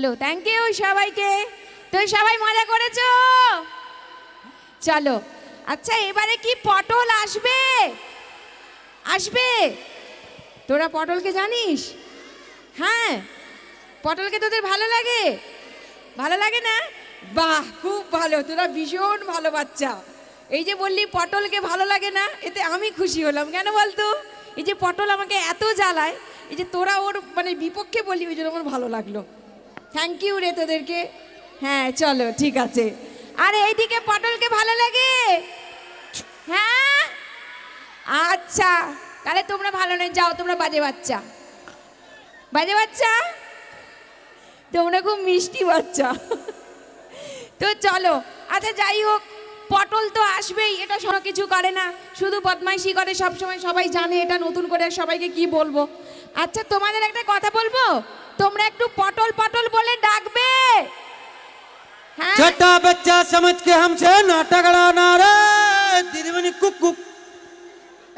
Hello thank you সবাইকে। তুই সবাই মজা করেছ? চলো আচ্ছা এবারে কি পটল আসবে? আসবে? তোরা পটলকে জানিস? হ্যাঁ পটলকে তোদের ভালো লাগে? ভালো লাগে না? বাহ, খুব ভালো, তোরা ভীষণ ভালো বাচ্চা। এই যে বললি পটলকে ভালো লাগে না, এতে আমি খুশি হলাম, কেন বলতো? এই যে পটল আমাকে এত জ্বালায়, এই যে তোরা ওর মানে বিপক্ষে বললি, ওই জন্য আমার ভালো লাগল। থ্যাংক ইউ রে তোদেরকে। হ্যাঁ চলো, ঠিক আছে। আর, এইদিকে পটলকে ভালো লাগে? হ্যাঁ? আচ্ছা তাহলে তোমরা ভালো নেই যাও, তোমরা বাজে বাচ্চা। বাজে বাচ্চা? তোমরা খুব মিষ্টি বাচ্চা। তো চলো আচ্ছা যাই হোক পটল তো আসবেই এটা সব কিছু করে না শুধু বদমাইশি করে সব সময় সবাই জানে এটা নতুন করে সবাইকে কি বলবো আচ্ছা তোমাদের একটা কথা বলবো তোমরা একটু পটল পটল বলে ডাকবে হ্যাঁ छोटा बच्चा समझ के हमसे नाटक लड़ाना रे दीदीमणि कुक कुक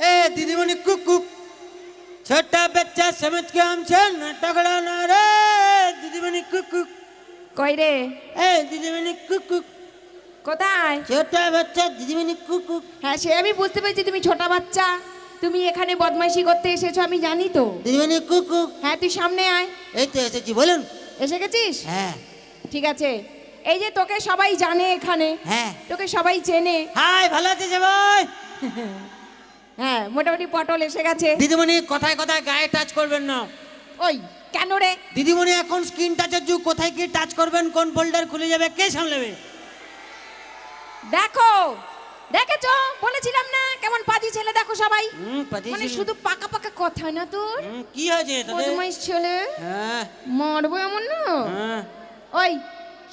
ए दीदीमणि कुक कुक छोटा बच्चा समझ के हमसे नाटक लड़ाना रे दीदीमणि कुक कुक কই রে ए दीदीमणि कुक कुक কোথায়? ছোট বাচ্চা দিদিমণি কুকু। হ্যাঁ সে আমি বুঝতে পেরেছি তুমি ছোট বাচ্চা। তুমি এখানে বদমাইশি করতে এসেছ আমি জানি তো। দিদিমণি কুকু। হ্যাঁ তুই সামনে আয়। এই তো এসেছি বলুন। এসে গেছিস? হ্যাঁ। ঠিক আছে। এই যে তোকে সবাই জানে এখানে হ্যাঁ। তোকে সবাই চেনে। হাই ভালো আছিস ভাই হ্যাঁ মোটামুটি পটল এসে গেছে। দিদিমণি কোথায় কোথায় গায়ে টাচ করবেন না। ওই কেন রে? দিদিমণি এখন স্ক্রিন টাচের যুগ কোথায় কি টাচ করবেন কোন ফোল্ডার খুলে যাবে কে সামলাবে? দেখো দেখেছ? বলেছিলাম না? কেমন পাজি ছেলে দেখো সবাই। মানে শুধু পাকা পাকা কথা না তোর কি হয়েছে বদমাইশ ছেলে। হ্যাঁ। মারবো এমন না? হ্যাঁ। ওই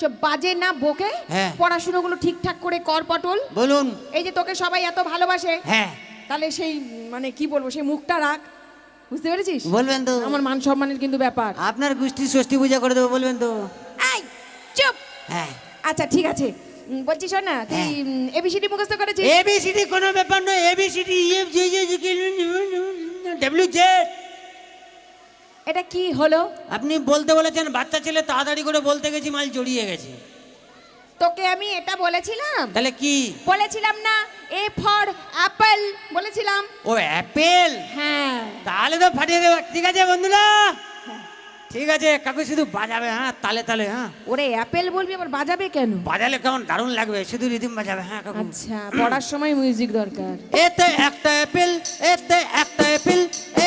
সব বাজে না বকে? হ্যাঁ। পড়াশুনোগুলো ঠিকঠাক করে কর পটল? বলুন। এই যে তোকে সবাই এত ভালোবাসে। হ্যাঁ। তাহলে সেই মানে কি বলব সেই মুখটা রাখ। বুঝতে পেরেছিস? বলবেন তো। আমার মান সম্মানের কিন্তু ব্যাপার। আপনার গোষ্ঠী ষষ্ঠী পূজা করে দেবো বলবেন তো। এই চুপ। হ্যাঁ। আচ্ছা ঠিক আছে। বলছি শোন না? তুই হ্যাঁ। এবিসিডি মুখস্থ করেছিস? এবিসিডি কোনো ব্যাপার নয়। ABCD EF G G W Z এটা কি হলো? আপনি বলতে বলেছেন বাচ্চা ছেলে তাড়াতাড়ি করে বলতে গেছি মাল জড়িয়ে গেছে। তোকে আমি এটা বলেছিলাম। তাহলে কি? বলেছিলাম না এ ফর অ্যাপেল বলেছিলাম। ও অ্যাপেল? হ্যাঁ। তাহলে তো ফাটিয়ে দেবো। ঠিক আছে বন্ধুরা? ঠিক আছে কাকু শুধু বাজাবে হ্যাঁ তালে তালে হ্যাঁ। ওরে অ্যাপেল বলবি আবার বাজাবে কেন? বাজালে কেমন দারুণ লাগবে শুধু রিদিম বাজাবে হ্যাঁ কাকু। আচ্ছা পড়ার সময় মিউজিক দরকার। এতে একটা অ্যাপেল এতে একটা অ্যাপেল এতে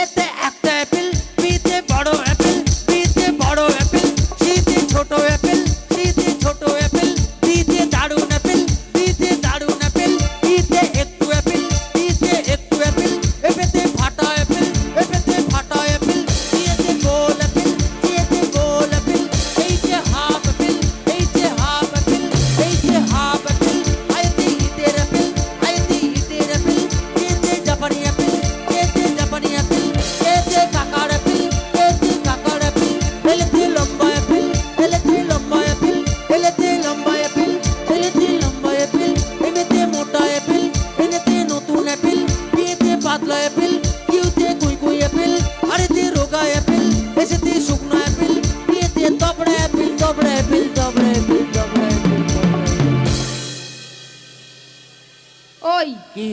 কি?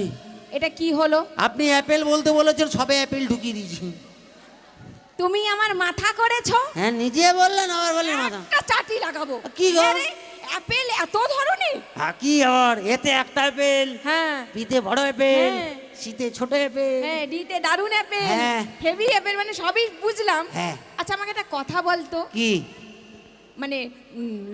এটা কি হলো? আপনি অ্যাপেল বলতে বলেছেন সবে অ্যাপেল ঢুকিয়ে দিয়েছি। তুমি আমার মাথা করেছ? হ্যাঁ নিজে বললেন আবার বললেন মাথা। একটা চাটি লাগাবো। কি গো? অ্যাপেল এত ধরনের? হ্যাঁ কি আবার? এতে একটা অ্যাপেল হ্যাঁ। পিতে বড় অ্যাপেল হ্যাঁ। শীতে ছোট অ্যাপেল। হ্যাঁ ডিতে দারুণ অ্যাপেল। হ্যাঁ। হেভি অ্যাপেল মানে সবই বুঝলাম। হ্যাঁ। আচ্ছা আমাকে একটা কথা বলতো। কি? মানে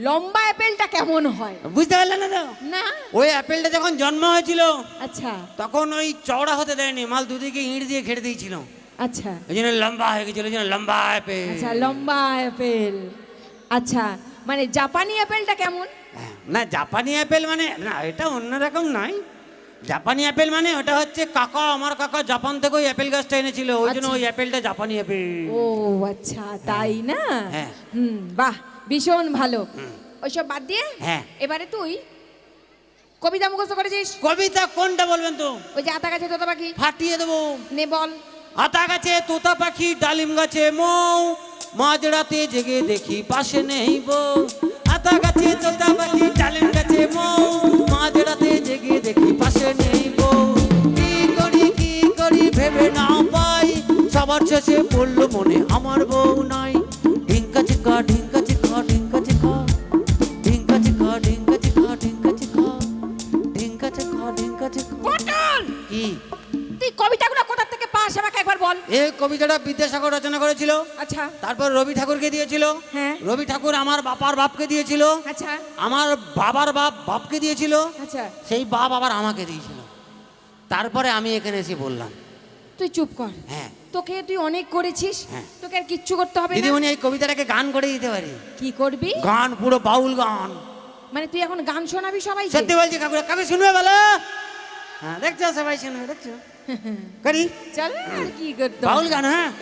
লম্বা অ্যাপেলটা কেমন হয়? বুঝতে পারলেন না তো? না? ওই অ্যাপেলটা যখন জন্ম হয়েছিল আচ্ছা। তখন ওই চওড়া হতে দেয়নি মাল দুদিকে ইঁট দিয়ে খেটে দিয়েছিল। আচ্ছা। ওই জন্য লম্বা হয়ে গেছিল ওই জন্য লম্বা অ্যাপেল। আচ্ছা লম্বা অ্যাপেল। আচ্ছা মানে জাপানি অ্যাপেলটা কেমন? হ্যাঁ, না জাপানি অ্যাপেল মানে না এটা অন্যরকম নয়। জাপানি অ্যাপেল মানে ওটা হচ্ছে কাকা আমার কাকা জাপান থেকে ওই অ্যাপেল গাছটা এনেছিল ওই জন্য আচ্ছা। ওই অ্যাপেলটা জাপানি অ্যাপেল। ও আচ্ছা তাই না? হ্যাঁ। হুম বাহ। ভীষণ ভালো। ওইসব বাদ দিয়ে হ্যাঁ। এবারে তুই কবিতা মুখস্থ করেছিস কবিতা কোনটা বলবেন তো? ওই যে আতা গাছে তোতা পাখি। ফাটিয়ে দেবো। নে বল। আতা গাছে তোতা পাখি ডালিম গাছে মৌ। মাঝরাতে জেগে দেখি পাশে নেই বউ। আতা গাছে তোতা পাখি ডালিম গাছে মৌ। মাঝরাতে জেগে দেখি পাশে নেই বউ। কি করি কি করি ভেবে না পাই। সবার শেষে পড়ল মনে আমার এই কবিতাটা বিদ্যাসাগর রচনা করেছিল। আচ্ছা। তারপর রবি ঠাকুরকে দিয়েছিল। হ্যাঁ। রবি ঠাকুর আমার বাবার বাপকে দিয়েছিল। আচ্ছা। আমার বাবার বাপ বাপকে দিয়েছিল। আচ্ছা। সেই বাপ আবার আমাকে দিয়েছিল। তারপরে আমি এখানে এসে বললাম তুই চুপ কর। হ্যাঁ। তোকে তুই অনেক করেছিস। হ্যাঁ। তোকে আর কিচ্ছু করতে হবে না। দিদিমণি এই কবিতাটাকে গান করে দিতে পারি? কি করবি? গান পুরো বাউল গান। মানে তুই এখন গান শোনাবি সবাই সত্যি বলছি কাকুরা কাকু শুনবে বলো? হ্যাঁ দেখছ সবাই শুনবে দেখছ? करी? चल की गुद्दो तो। बाउल गाना हाँ।